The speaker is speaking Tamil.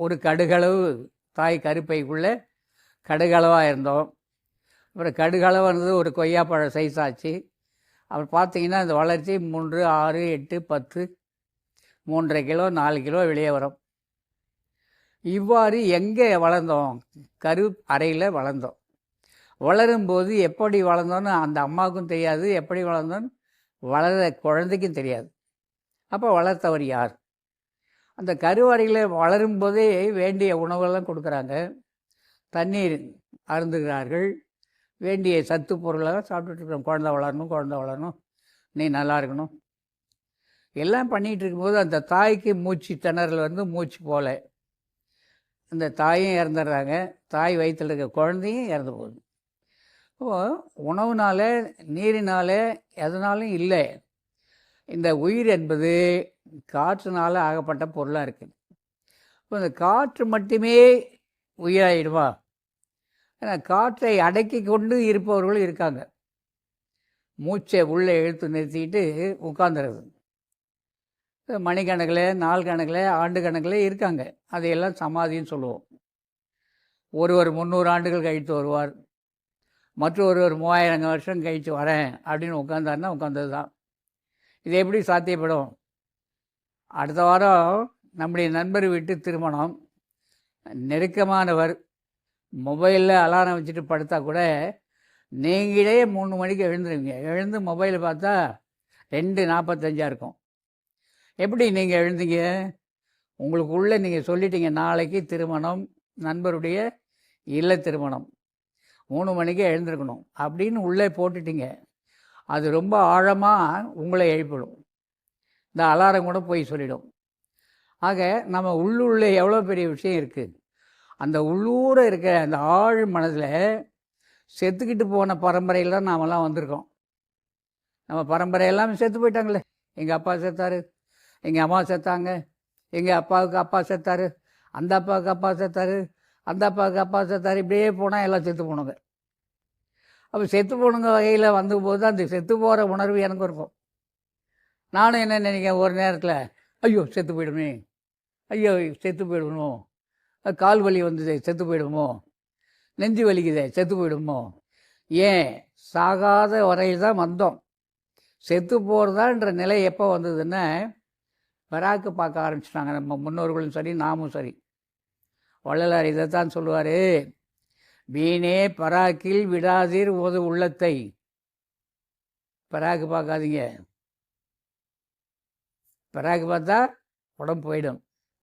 ஒரு கடுகளவு தாய் கருப்பைக்குள்ளே கடுகளவாக இருந்தோம். அப்புறம் கடுகளவு இருந்தது ஒரு கொய்யாப்பழம் சைஸ் ஆச்சு. அப்புறம் பார்த்தீங்கன்னா அந்த வளர்ச்சி மூன்று ஆறு எட்டு பத்து மூன்றரை கிலோ நாலு கிலோ வெளியே வரும். இவ்வாறு எங்கே வளர்ந்தோம்? கரு அறையில் வளர்ந்தோம். வளரும்போது எப்படி வளர்ந்தோன்னு அந்த அம்மாவுக்கும் தெரியாது. எப்படி வளர்ந்தோன்னு வளர குழந்தைக்கும் தெரியாது. அப்போ வளர்த்தவர் யார்? அந்த கருவறையில் வளரும்போதே வேண்டிய உணவெல்லாம் கொடுக்குறாங்க. தண்ணீர் அருந்துகிறார்கள். வேண்டிய சத்து பொருளெல்லாம் சாப்பிட்டுட்டு இருக்கிறோம். குழந்தை வளரணும் குழந்தை வளரணும். நீ நல்லா இருக்கணும். எல்லாம் பண்ணிகிட்டு இருக்கும்போது அந்த தாய்க்கு மூச்சு திணறல் வந்து மூச்சு போல. அந்த தாயும் இறந்துடுறாங்க. தாய் வயிற்றில் இருக்க குழந்தையும் இறந்து போகுது. இப்போது உணவுனால நீரினால எதனாலும் இல்லை. இந்த உயிர் என்பது காற்றுனால் ஆகப்பட்ட பொருளாக இருக்குது இப்போ இந்த காற்று மட்டுமே உயிராயிடுமா? ஏன்னா காற்றை அடக்கி கொண்டு இருப்பவர்களும் இருக்காங்க. மூச்சை உள்ளே இழுத்து நிறுத்திட்டு உட்காந்துருது மணிக்கணக்கில் நாள் கணக்கில் ஆண்டு கணக்கில் இருக்காங்க. அதையெல்லாம் சமாதின்னு சொல்லுவோம். ஒருவர் முந்நூறு ஆண்டுகள் கழித்து வருவார். மற்றொருவர் மூவாயிரம் வருஷம் கழித்து வரேன் அப்படின்னு உட்காந்தாருன்னா உட்காந்தது தான் இது எப்படி சாத்தியப்படும்? அடுத்த வாரம் நம்முடைய நண்பர் வீட்டு திருமணம். நெருக்கமானவர். மொபைலில் அலாரம் வச்சுட்டு படுத்தா கூட நீங்களே மூணு மணிக்கு எழுந்துருவீங்க. எழுந்து மொபைல் பார்த்தா ரெண்டு நாற்பத்தஞ்சாக இருக்கும். எப்படி நீங்கள் எழுந்தீங்க? உங்களுக்குள்ளே நீங்கள் சொல்லிட்டீங்க நாளைக்கு திருமணம். நண்பருடைய இல்ல திருமணம். மூணு மணிக்கே எழுந்திருக்கணும் அப்படின்னு உள்ளே போட்டுட்டீங்க. அது ரொம்ப ஆழமாக உங்களை எழுப்பிடும். இந்த அலாரம் கூட போய் சொல்லிடும். ஆக நம்ம உள்ளுள்ளே எவ்வளோ பெரிய விஷயம் இருக்குது அந்த உள்ளூர இருக்கிற அந்த ஆழ் மனதில் செத்துக்கிட்டு போன பரம்பரையில் தான் நாமெல்லாம் வந்திருக்கோம். நம்ம பரம்பரை எல்லாமே செத்து போயிட்டாங்களே. எங்கள் அப்பா செத்தார் எங்கள் அம்மா செத்தாங்க எங்கள் அப்பாவுக்கு அப்பா செத்தார் அந்த அப்பாவுக்கு அப்பா செத்தார் அந்த அப்பாவுக்கு அப்பா செத்தார் இப்படியே போனால் எல்லாம் செத்து போனவங்க. அப்போ செத்து போனுங்க வகையில் வந்தபோது அந்த செத்து போகிற உணர்வு எனக்கு இருக்கும். நானும் என்ன நினைக்கிறேன் ஒரு நேரத்தில் ஐயோ செத்து போயிடுமே. ஐயோ செத்து போயிடணும் கால் வலி வந்தது செத்து போயிடுமோ. நெஞ்சு வலிக்குதே செத்து போயிடுமோ. ஏன்? சாகாத வரையில் தான் வந்தோம். செத்து போகிறதான்ற நிலை எப்போ வந்ததுன்னா பராக்கு பார்க்க ஆரம்பிச்சிட்டாங்க நம்ம முன்னோர்களும் சரி நாமும் சரி. வள்ளலார் இதைத்தான் சொல்லுவார் வீணே பராக்கில் விடாதீர் உது உள்ளத்தை. பராக்கு பார்க்காதீங்க. பராக்கு பார்த்தா உடம்பு போயிடும்.